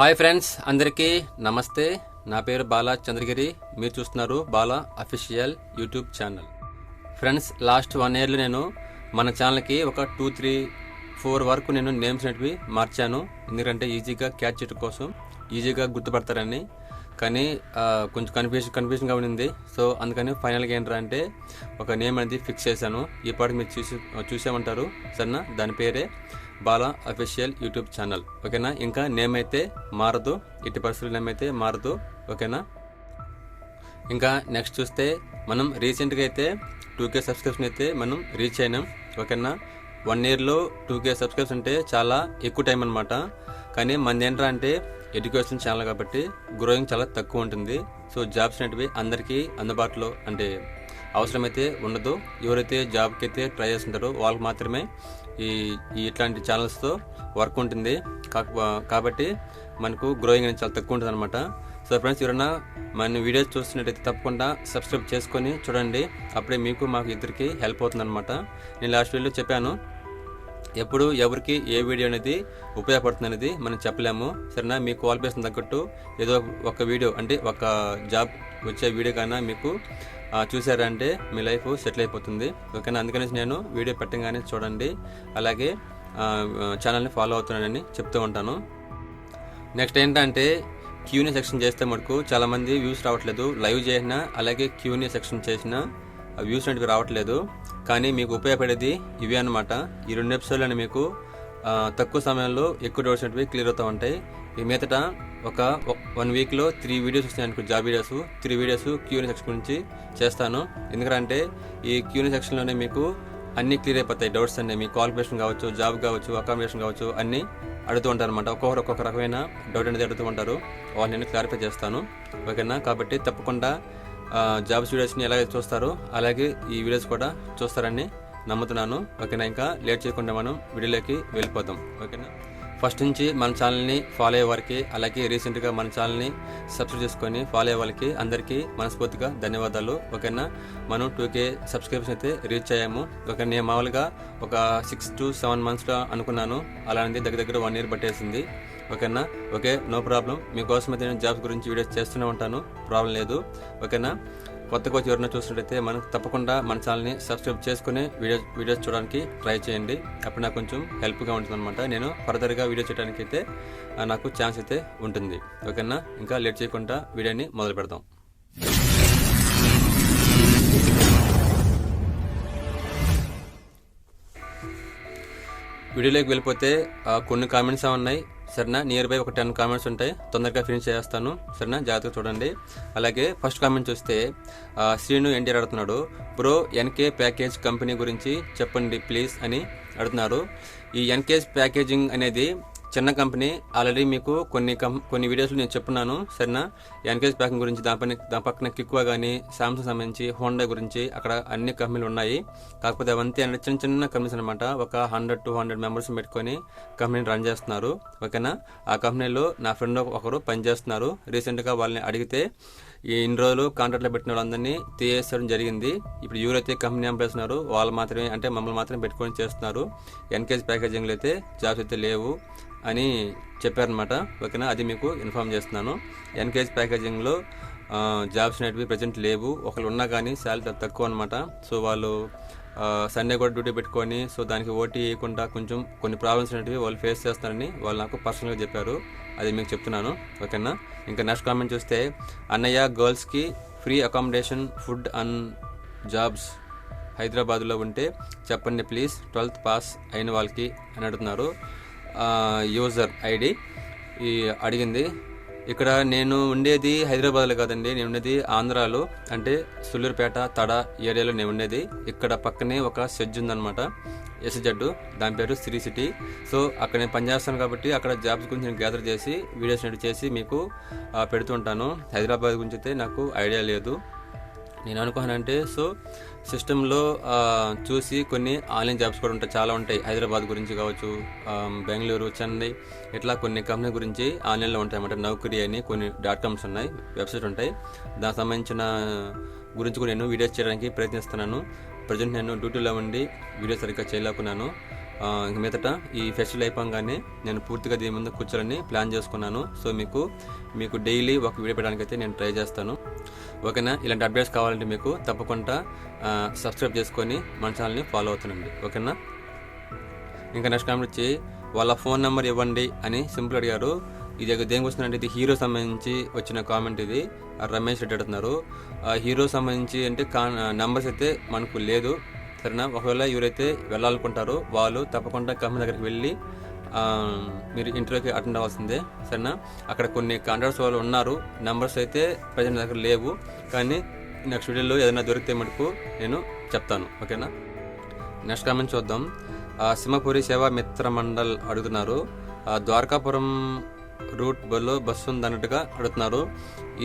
Hi friends అందరికీ నమస్తే. నా పేరు బాలా చంద్రగిరి. మీరు చూస్తున్నారు Bala official YouTube channel. Friends last one ఇయర్లో నేను మన ఛానల్కి ఒక టూ త్రీ ఫోర్ వరకు నేను నేమ్స్ అనేటివి మార్చాను. ఎందుకంటే ఈజీగా క్యాచ్ చేయడం కోసం ఈజీగా గుర్తుపడతారని. కానీ కొంచెం కన్ఫ్యూషన్ కన్ఫ్యూజన్గా ఉంది సో అందుకని ఫైనల్గా ఏంటంటే అంటే ఒక నేమ్ అనేది ఫిక్స్ చేశాను. ఈ పాట మీరు చూసి చూసామంటారు. సరేనా? దాని పేరే బాలా అఫీషియల్ యూట్యూబ్ ఛానల్. ఓకేనా? ఇంకా నేమ్ అయితే మారదు. ఇటు పరిస్థితులు నేమ్ అయితే మారదు. ఓకేనా? ఇంకా నెక్స్ట్ చూస్తే మనం రీసెంట్గా అయితే టూ కే సబ్స్క్రిప్షన్ అయితే మనం రీచ్ అయినాం. ఓకేనా? వన్ ఇయర్లో టూ కే సబ్స్క్రిప్షన్ అంటే చాలా ఎక్కువ టైం అనమాట కానీ మన ఏంట్రా అంటే ఎడ్యుకేషన్ ఛానల్ కాబట్టి గ్రోయింగ్ చాలా తక్కువ ఉంటుంది. సో జాబ్స్ అనేటివి అందరికీ అందుబాటులో అంటే అవసరమైతే ఉండదు. ఎవరైతే జాబ్కి అయితే ట్రై చేస్తుంటారో వాళ్ళకి మాత్రమే ఈ ఇట్లాంటి ఛానల్స్తో వర్క్ ఉంటుంది. కాబట్టి మనకు గ్రోయింగ్ అనేది చాలా తక్కువ ఉంటుంది అనమాట సో ఫ్రెండ్స్ ఎవరైనా మన వీడియోస్ చూస్తున్నట్టయితే తప్పకుండా సబ్స్క్రైబ్ చేసుకొని చూడండి. అప్పుడే మీకు మాకు ఇద్దరికి హెల్ప్ అవుతుంది అనమాట నేను లాస్ట్ వీడియోలో చెప్పాను ఎప్పుడు ఎవరికి ఏ వీడియో అనేది ఉపయోగపడుతుంది అనేది మనం చెప్పలేము. సరేనా? మీ క్వాలిఫికేషన్ తగ్గట్టు ఏదో ఒక వీడియో అంటే ఒక జాబ్ వచ్చే వీడియో కన్నా మీకు చూసారంటే మీ లైఫ్ సెటిల్ అయిపోతుంది. ఓకేనా? అందుకనేసి నేను వీడియో పెట్టగానే చూడండి. అలాగే ఛానల్ని ఫాలో అవుతున్నానని చెప్తూ ఉంటాను. నెక్స్ట్ ఏంటంటే క్యూని సెక్షన్ చేస్తే మటుకు చాలామంది వ్యూస్ రావట్లేదు. లైవ్ చేసినా అలాగే క్యూని సెక్షన్ చేసినా వ్యూస్ అనేవి రావట్లేదు. కానీ మీకు ఉపయోగపడేది ఇవే అనమాట ఈ రెండు ఎపిసోడ్లను మీకు తక్కువ సమయంలో ఎక్కువ డౌట్స్ అనేవి క్లియర్ అవుతూ ఉంటాయి. ఈ మీదట ఒక వన్ వీక్లో త్రీ వీడియోస్ వస్తాయి అనుకో జాబ్ వీడియోస్ త్రీ వీడియోస్ క్యూని సెక్షన్ గురించి చేస్తాను. ఎందుకంటే ఈ క్యూని సెక్షన్లోనే మీకు అన్ని క్లియర్ అయిపోతాయి. డౌట్స్ అన్ని మీ క్వాలిఫికేషన్ కావచ్చు జాబ్ కావచ్చు అకామిడేషన్ కావచ్చు అన్నీ అడుగుతూ ఉంటారు అనమాట ఒక్కొక్కరు ఒక్కొక్క రకమైన డౌట్ అనేది అడుగుతూ ఉంటారు. వాళ్ళు నేను క్లారిఫై చేస్తాను. ఓకేనా? కాబట్టి తప్పకుండా జాబ్ జాబ్స్ వీడియోస్ని చూస్తారో అలాగే ఈ వీడియోస్ కూడా చూస్తారని నమ్ముతున్నాను. ఓకేనా? ఇంకా లేట్ చేయకుండా మనం వీడియోలోకి వెళ్ళిపోతాం. ఓకేనా? ఫస్ట్ నుంచి మన ఛానల్ని ఫాలో అయ్యే వారికి అలాగే రీసెంట్గా మన ఛానల్ని సబ్స్క్రైబ్ చేసుకొని ఫాలో అయ్యే వాళ్ళకి అందరికీ మనస్ఫూర్తిగా ధన్యవాదాలు. ఓకేనా? మనం టూ కే సబ్స్క్రిప్షన్ అయితే రీచ్ అయ్యాము. ఓకే నేను మామూలుగా ఒక సిక్స్ టు సెవెన్ మంత్స్లో అనుకున్నాను. అలాంటి దగ్గర దగ్గర వన్ ఇయర్ పట్టేసింది. ఓకేనా? Okay no problem. మీకోసం అయితే నేను జాబ్స్ గురించి వీడియోస్ చేస్తూనే ఉంటాను. ప్రాబ్లం లేదు. ఓకేనా? కొత్తగా వచ్చి ఎవరైనా చూసినట్టయితే మనం తప్పకుండా మన ఛానల్ని సబ్స్క్రైబ్ చేసుకుని వీడియోస్ వీడియోస్ చూడడానికి ట్రై చేయండి. అప్పుడు నాకు కొంచెం హెల్ప్గా ఉంటుందన్నమాట. నేను ఫర్దర్గా వీడియో చేయడానికి అయితే నాకు ఛాన్స్ అయితే ఉంటుంది. ఓకేనా? ఇంకా లేట్ చేయకుండా వీడియోని మొదలు పెడదాం. వీడియోలోకి వెళ్ళిపోతే కొన్ని కామెంట్స్ ఉన్నాయి? సరేనా? నియర్ బై ఒక టెన్ కామెంట్స్ ఉంటాయి. తొందరగా ఫినిష్ చేస్తాను. సరేనా? జాగ్రత్తగా చూడండి. అలాగే ఫస్ట్ కామెంట్ చూస్తే శ్రీను ఎన్టీఆర్ అడుగుతున్నాడు బ్రో ఎన్కే ప్యాకేజ్ కంపెనీ గురించి చెప్పండి ప్లీజ్ అని అడుగుతున్నారు. ఈ ఎన్కేజ్ ప్యాకేజింగ్ అనేది చిన్న కంపెనీ. ఆల్రెడీ మీకు కొన్ని కం కొన్ని వీడియోస్లో నేను చెప్పున్నాను. సరేనా? ఎన్కేజ్ ప్యాకింగ్ గురించి దాని దాని పక్కన కిక్వా కానీ సామ్సంగ్ సంబంధించి హోండా గురించి అక్కడ అన్ని కంపెనీలు ఉన్నాయి. కాకపోతే అవంతే అంటే చిన్న చిన్న కంపెనీస్ అనమాట ఒక హండ్రెడ్ టూ హండ్రెడ్ మెంబర్స్ పెట్టుకొని కంపెనీని రన్ చేస్తున్నారు. ఓకేనా? ఆ కంపెనీలో నా ఫ్రెండ్ ఒకరు పనిచేస్తున్నారు. రీసెంట్గా వాళ్ళని అడిగితే ఇన్ని రోజులు కాంట్రాక్ట్లో పెట్టిన వాళ్ళందరినీ తీసేయడం జరిగింది. ఇప్పుడు ఎవరైతే కంపెనీ అంపేస్తున్నారు వాళ్ళు మాత్రమే అంటే మమ్మల్ని మాత్రమే పెట్టుకొని చేస్తున్నారు. ఎన్కేజ్ ప్యాకేజింగ్లో అయితే జాబ్స్ అయితే లేవు అని చెప్పారనమాట ఓకేనా? అది మీకు ఇన్ఫామ్ చేస్తున్నాను. ఎన్కేజ్ ప్యాకేజింగ్లో జాబ్స్ అనేటివి ప్రజెంట్ లేవు. ఒకళ్ళు ఉన్నా కానీ శాలరీ తక్కువ అనమాట సో వాళ్ళు సండే కూడా డ్యూటీ పెట్టుకొని సో దానికి ఓటీ వేయకుండా కొంచెం కొన్ని ప్రాబ్లమ్స్ అనేటివి వాళ్ళు ఫేస్ చేస్తారని వాళ్ళు నాకు పర్సనల్గా చెప్పారు. అది మీకు చెప్తున్నాను ఓకేనా? ఇంకా నెక్స్ట్ కామెంట్ చూస్తే అన్నయ్య గర్ల్స్కి free accommodation food and jobs హైదరాబాద్లో ఉంటే చెప్పండి ప్లీజ్. ట్వెల్త్ పాస్ అయిన వాళ్ళకి అని అడుగుతున్నారు. యూజర్ ఐడి ఈ అడిగింది. ఇక్కడ నేను ఉండేది హైదరాబాద్లో కాదండి నేను ఉండేది ఆంధ్రాలో. అంటే సుళ్ళూరుపేట తడ ఏరియాలో నేను ఉండేది. ఇక్కడ పక్కనే ఒక సెజ్ ఉందన్నమాట. ఎస్జెడ్ దాని పేరు సిరీ సిటీ. సో అక్కడ నేను పనిచేస్తాను కాబట్టి అక్కడ జాబ్స్ గురించి నేను గ్యాదర్ చేసి వీడియోస్ నేను చేసి మీకు పెడుతుంటాను హైదరాబాద్ గురించి అయితే నాకు ఐడియా లేదు. నేను అనుకున్నానంటే సో సిస్టంలో చూసి కొన్ని ఆన్లైన్ జాబ్స్ కూడా ఉంటాయి. చాలా ఉంటాయి. హైదరాబాద్ గురించి కావచ్చు బెంగళూరు చెన్నై ఇట్లా కొన్ని కంపెనీ గురించి ఆన్లైన్లో ఉంటాయి అన్నమాట. నౌకరీ అని కొన్ని డాట్ కామ్స్ ఉన్నాయి వెబ్సైట్ ఉంటాయి. దానికి సంబంధించిన గురించి కూడా నేను వీడియోస్ చేయడానికి ప్రయత్నిస్తున్నాను. ప్రజెంట్ నేను డ్యూటీలో ఉండి వీడియో సరిగ్గా చేయలేకున్నాను. ఇంక మీదట ఈ ఫెస్టివల్ అయిపోగానే నేను పూర్తిగా దీని ముందు కూర్చోాలని ప్లాన్ చేసుకున్నాను. సో మీకు మీకు డైలీ ఒక వీడియో పెట్టడానికి అయితే నేను ట్రై చేస్తాను. ఓకేనా? ఇలాంటి అప్డేట్స్ కావాలంటే మీకు తప్పకుండా సబ్స్క్రైబ్ చేసుకొని మన ఛానల్ని ఫాలో అవుతానండి ఓకేనా? ఇంకా నెక్స్ట్ కామెంట్ వచ్చి వాళ్ళ ఫోన్ నెంబర్ ఇవ్వండి అని సింపుల్ అడిగారు. ఇది దేనికి వస్తుందంటే ఇది హీరో సంబంధించి వచ్చిన కామెంట్ ఇది. రమేష్ రెడ్డి అడుగుతున్నారు. హీరో సంబంధించి అంటే కా నెంబర్స్ అయితే మనకు లేదు. సరేనా? ఒకవేళ ఎవరైతే వెళ్ళాలనుకుంటారో వాళ్ళు తప్పకుండా కంపెనీ దగ్గరికి వెళ్ళి మీరు ఇంటర్వ్యూకి అటెండ్ అవ్వాల్సిందే. సరేనా? అక్కడ కొన్ని కాంట్రాక్ట్స్ వాళ్ళు ఉన్నారు. నెంబర్స్ అయితే ప్రజెంట్ దగ్గర లేవు. కానీ నెక్స్ట్ వీడియోలో ఏదైనా దొరికితే మటుకు నేను చెప్తాను. ఓకేనా? నెక్స్ట్ కామెంట్ చూద్దాం. సింహపురి సేవా మిత్ర మండల్ అడుగుతున్నారు. ద్వారకాపురం రూట్ బలో బస్సు ఉందన్నట్టుగా అడుగుతున్నారు.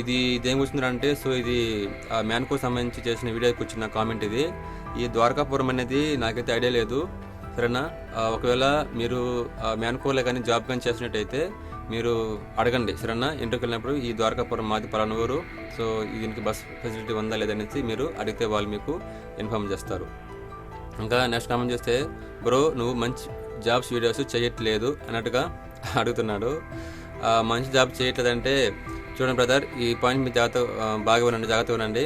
ఇది దేని గురించి అంటే సో ఇది ఆ మ్యాన్కు సంబంధించి చేసిన వీడియోకి వచ్చిన కామెంట్ ఇది. ఈ ద్వారకాపురం అనేది నాకైతే ఐడియా లేదు. సరేనా? ఒకవేళ మీరు మ్యాన్కోలే మ్యాన్కోలో కానీ జాబ్ కానీ చేసినట్టయితే మీరు అడగండి. సరేనా? ఇంటర్కి వెళ్ళినప్పుడు ఈ ద్వారకాపురం మాది పలానా ఊరు. సో దీనికి బస్ ఫెసిలిటీ ఉందా లేదనేసి మీరు అడిగితే వాళ్ళు మీకు ఇన్ఫార్మ్ చేస్తారు. ఇంకా నెక్స్ట్ కామెంట్ చేస్తే బ్రో నువ్వు మంచి జాబ్స్ వీడియోస్ చేయట్లేదు అన్నట్టుగా అడుగుతున్నాడు. మంచి జాబ్ చేయట్లేదంటే చూడండి బ్రదర్ ఈ పాయింట్ మీరు జాగ్రత్త బాగా ఉండండి జాగ్రత్తగా ఉండండి.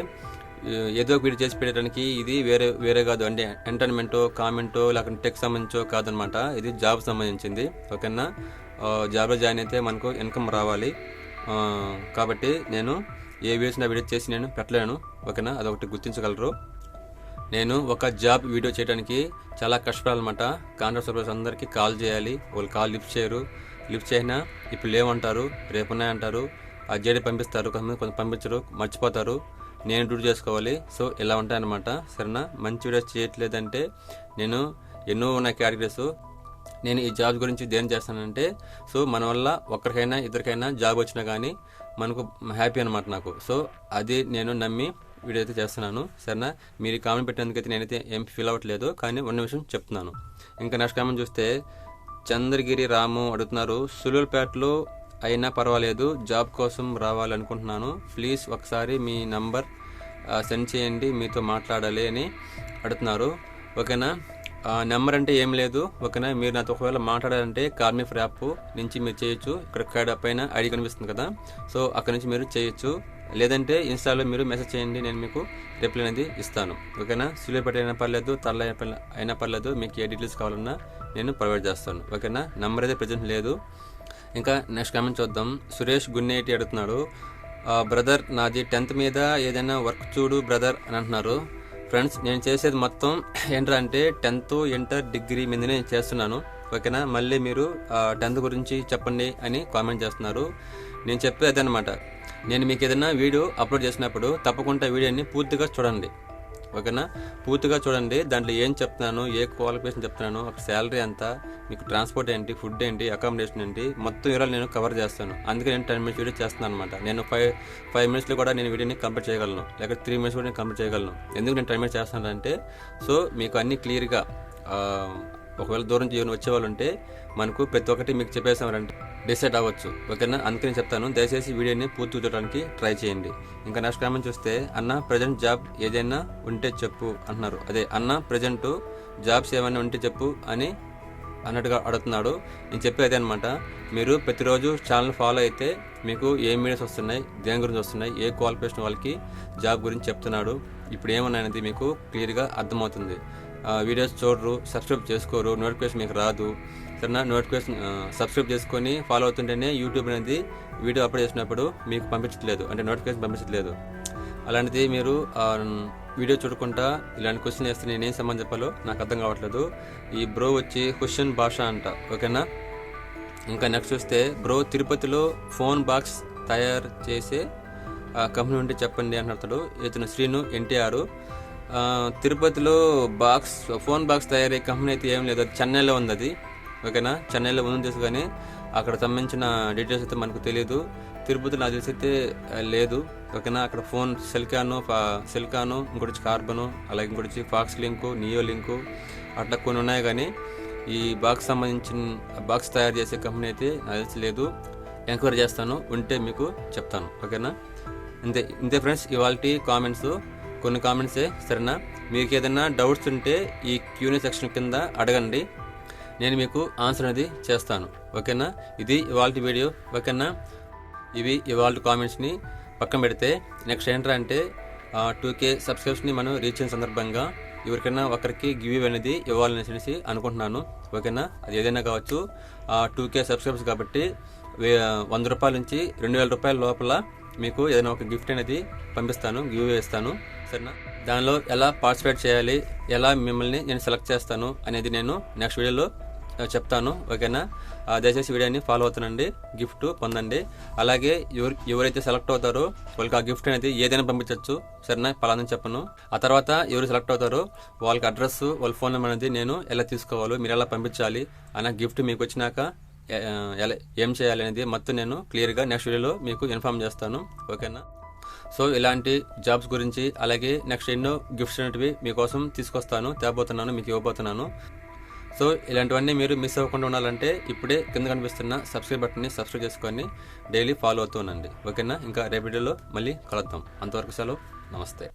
ఏదో ఒక వీడియో చేసి పెట్టడానికి ఇది వేరే వేరే కాదు అంటే ఎంటర్టైన్మెంటో కామెంటో లేకుంటే టెక్ సంబంధించో కాదనమాట. ఇది జాబ్ సంబంధించింది ఓకేనా? జాబ్లో జాయిన్ అయితే మనకు ఇన్కమ్ రావాలి. కాబట్టి నేను ఏ వీడియోస్ నా వీడియో చేసి నేను పెట్టలేను ఓకేనా? అదొకటి గుర్తించగలరు. నేను ఒక జాబ్ వీడియో చేయడానికి చాలా కష్టపడాలన్నమాట. కాంట్రాక్ట్ సర్వీస్ అందరికీ కాల్ చేయాలి వాళ్ళు కాల్ లిఫ్ట్ చేయరు. లిఫ్ట్ చేసినా ఇప్పుడు లేవంటారు రేపు ఉన్నాయంటారు ఆ జేడీ పంపిస్తారు కొంతమంది కొంత పంపించరు మర్చిపోతారు. నేను డ్యూటీ చేసుకోవాలి సో ఇలా ఉంటాయన్నమాట. సరేనా? మంచి వీడియోస్ చేయట్లేదంటే నేను ఎన్నో ఉన్న కేటగిరీస్ నేను ఈ జాబ్ గురించి దేని చేస్తానంటే సో మన వల్ల ఒక్కరికైనా ఇద్దరికైనా జాబ్ వచ్చినా కానీ మనకు హ్యాపీ అనమాట నాకు. సో అది నేను నమ్మి వీడియో అయితే చేస్తున్నాను. సరేనా? మీరు కామెంట్ పెట్టినందుకైతే నేనైతే ఏం ఫీల్ అవ్వట్లేదు కానీ ఉన్న విషయం చెప్తున్నాను. ఇంకా నెక్స్ట్ కామెంట్ చూస్తే చంద్రగిరి రాము అడుగుతున్నారు సులూరుపేటలో అయినా పర్వాలేదు జాబ్ కోసం రావాలనుకుంటున్నాను. ప్లీజ్ ఒకసారి మీ నంబర్ సెండ్ చేయండి మీతో మాట్లాడాలి అని అడుగుతున్నారు. ఓకేనా? నెంబర్ అంటే ఏం లేదు. ఓకేనా? మీరు నాతో ఒకవేళ మాట్లాడాలంటే కార్మీ యాప్ నుంచి మీరు చేయొచ్చు. ఇక్కడ ఇక్కడ పైన ఐడి కనిపిస్తుంది కదా. సో అక్కడ నుంచి మీరు చేయొచ్చు. లేదంటే ఇన్స్టాలో మీరు మెసేజ్ చేయండి నేను మీకు రిప్లై అనేది ఇస్తాను. ఓకేనా? సిలిపేట అయినా పర్లేదు తల్ల అయిన అయినా పర్లేదు. మీకు ఏ డీటెయిల్స్ కావాలన్నా నేను ప్రొవైడ్ చేస్తాను. ఓకేనా? నెంబర్ అయితే ప్రజెంట్ లేదు. ఇంకా నెక్స్ట్ కామెంట్ చూద్దాం. సురేష్ గున్నేటి అడుగుతున్నాడు. బ్రదర్ నాది టెన్త్ మీద ఏదైనా వర్క్ చూడు బ్రదర్ అని అంటున్నారు. ఫ్రెండ్స్ నేను చేసేది మొత్తం ఏంటంటే టెన్త్ ఇంటర్ డిగ్రీ మీదనే నేను చేస్తున్నాను. ఓకేనా? మళ్ళీ మీరు టెన్త్ గురించి చెప్పండి అని కామెంట్ చేస్తున్నారు. నేను చెప్పేది అనమాట నేను మీకు ఏదైనా వీడియో అప్లోడ్ చేసినప్పుడు తప్పకుండా వీడియోని పూర్తిగా చూడండి. ఓకేనా? పూర్తిగా చూడండి దాంట్లో ఏం చెప్తున్నాను ఏ క్వాలిఫికేషన్ చెప్తున్నాను ఒక శాలరీ ఎంత మీకు ట్రాన్స్పోర్ట్ ఏంటి ఫుడ్ ఏంటి అకామిడేషన్ ఏంటి మొత్తం వివరాలు నేను కవర్ చేస్తాను. అందుకే నేను టెన్ మినిట్స్ వీడియో చేస్తున్నాను అనమాట నేను ఫైవ్ ఫైవ్ మినిట్స్లో కూడా నేను వీడియోని కంప్లీట్ చేయగలను లేకపోతే త్రీ మినిట్స్ కూడా నేను కంప్లీట్ చేయగలను. ఎందుకు నేను టెన్ మినిట్స్ చేస్తానంటే సో మీకు అన్ని క్లియర్గా ఒకవేళ దూరం నుంచి ఏమైనా ఉంటే మనకు ప్రతి ఒక్కటి మీకు చెప్పేసామంటే డిసైడ్ అవ్వచ్చు. ఓకేనా? అందుకని చెప్తాను. దయచేసి వీడియోని పూర్తి చూడడానికి ట్రై చేయండి. ఇంకా నెక్స్ట్ కామెంట్ చూస్తే అన్న ప్రజెంట్ జాబ్ ఏదైనా ఉంటే చెప్పు అంటున్నారు. అదే అన్న ప్రజెంట్ జాబ్స్ ఏమైనా ఉంటే చెప్పు అని అన్నట్టుగా అడుగుతున్నాడు. నేను చెప్పేది అనమాట మీరు ప్రతిరోజు ఛానల్ ఫాలో అయితే మీకు ఏ మీడియాస్ వస్తున్నాయి దేని గురించి వస్తున్నాయి ఏ క్వాలిఫికేషన్ వాళ్ళకి జాబ్ గురించి చెప్తున్నాడు. ఇప్పుడు ఏమన్నాయనేది మీకు క్లియర్గా అర్థమవుతుంది. వీడియోస్ చూడరు సబ్స్క్రైబ్ చేసుకోరు నోటిఫికేషన్ మీకు రాదు. సరేనా? నోటిఫికేషన్ సబ్స్క్రైబ్ చేసుకొని ఫాలో అవుతుంటేనే యూట్యూబ్ అనేది వీడియో అప్లోడ్ చేసినప్పుడు మీకు పంపించట్లేదు. అంటే నోటిఫికేషన్ పంపించట్లేదు. అలాంటిది మీరు వీడియో చూడకుండా ఇలాంటి క్వశ్చన్ వేస్తే నేనేం సంబంధం చెప్పాలో నాకు అర్థం కావట్లేదు. ఈ బ్రో వచ్చి క్వశ్చన్ భాష అంట. ఓకేనా? ఇంకా నెక్స్ట్ చూస్తే బ్రో తిరుపతిలో ఫోన్ బాక్స్ తయారు చేసే ఆ, కంపెనీ ఉంటే చెప్పండి అంటున్నాడు ఇతను శ్రీను ఎన్టీఆర్. తిరుపతిలో బాక్స్ ఫోన్ బాక్స్ తయారయ్యే కంపెనీ అయితే ఏం లేదు. అది చెన్నైలో ఉంది అది ఓకేనా? చెన్నైలో ఉంది తెలుసు కానీ అక్కడ సంబంధించిన డీటెయిల్స్ అయితే మనకు తెలియదు తిరుపతిలో నాకు తెలిసి అయితే లేదు. ఓకేనా? అక్కడ ఫోన్ సెల్కాను సెల్కాను ఇంకోటి కార్బను అలాగే ఇంకోటి ఫాక్స్ లింకు నియో లింకు అట్లా కొన్ని ఉన్నాయి కానీ ఈ బాక్స్ సంబంధించిన బాక్స్ తయారు చేసే కంపెనీ అయితే నాకు తెలిసి లేదు. ఎంక్వైరీ చేస్తాను. ఉంటే మీకు చెప్తాను. ఓకేనా? ఇంతే ఇంతే ఫ్రెండ్స్. ఇవాళ కామెంట్స్. కొన్ని కామెంట్సే సరేనా? మీకు ఏదైనా డౌట్స్ ఉంటే ఈ క్యూని సెక్షన్ కింద అడగండి. నేను మీకు ఆన్సర్ అనేది చేస్తాను. ఓకేనా? ఇది ఇవాళ వీడియో ఓకేనా? ఇవి ఇవాళ కామెంట్స్ని పక్కన పెడితే నెక్స్ట్ ఏంట్రా అంటే టూ కే సబ్స్క్రిప్షన్ని మనం రీచ్ అయిన సందర్భంగా ఎవరికైనా ఒకరికి గివ్ అనేది ఇవ్వాలనేసి అనుకుంటున్నాను. ఓకేనా? అది ఏదైనా కావచ్చు. టూ కే సబ్స్క్రైబర్స్ కాబట్టి వే- వంద రూపాయల నుంచి రెండు వేల రూపాయల లోపల మీకు ఏదైనా ఒక గిఫ్ట్ అనేది పంపిస్తాను గివ్ ఇస్తాను సరేనా? దానిలో ఎలా పార్టిసిపేట్ చేయాలి ఎలా మిమ్మల్ని నేను సెలెక్ట్ చేస్తాను అనేది నేను నెక్స్ట్ వీడియోలో చెప్తాను. ఓకేనా? ఆ, దయచేసి వీడియోని ఫాలో అవుతానండి గిఫ్ట్ పొందండి. అలాగే ఎవరు ఎవరైతే సెలెక్ట్ అవుతారో వాళ్ళకి ఆ గిఫ్ట్ అనేది ఏదైనా పంపించవచ్చు సరేనా? పలానని చెప్పను. ఆ తర్వాత ఎవరు సెలెక్ట్ అవుతారో వాళ్ళకి అడ్రస్ వాళ్ళ ఫోన్ నెంబర్ అనేది నేను ఎలా తీసుకోవాలో మీరు ఎలా పంపించాలి అన్న గిఫ్ట్ మీకు వచ్చినాక ఏం చేయాలి అనేది మొత్తం నేను క్లియర్గా నెక్స్ట్ వీడియోలో మీకు ఇన్ఫామ్ చేస్తాను. ఓకేనా? సో ఇలాంటి జాబ్స్ గురించి అలాగే నెక్స్ట్ ఎన్నో గిఫ్ట్స్ అనేటివి మీకోసం తీసుకొస్తాను తేబోతున్నాను మీకు ఇవ్వబోతున్నాను. సో ఇలాంటివన్నీ మీరు మిస్ అవ్వకుండా ఉండాలంటే ఇప్పుడే కింద కనిపిస్తున్న సబ్స్క్రైబ్ బటన్ని సబ్స్క్రైబ్ చేసుకొని డైలీ ఫాలో అవుతూ ఉండండి. ఓకేనా? ఇంకా రేపు వీడియోలో మళ్ళీ కలుద్దాం. అంతవరకు సెలవు. నమస్తే.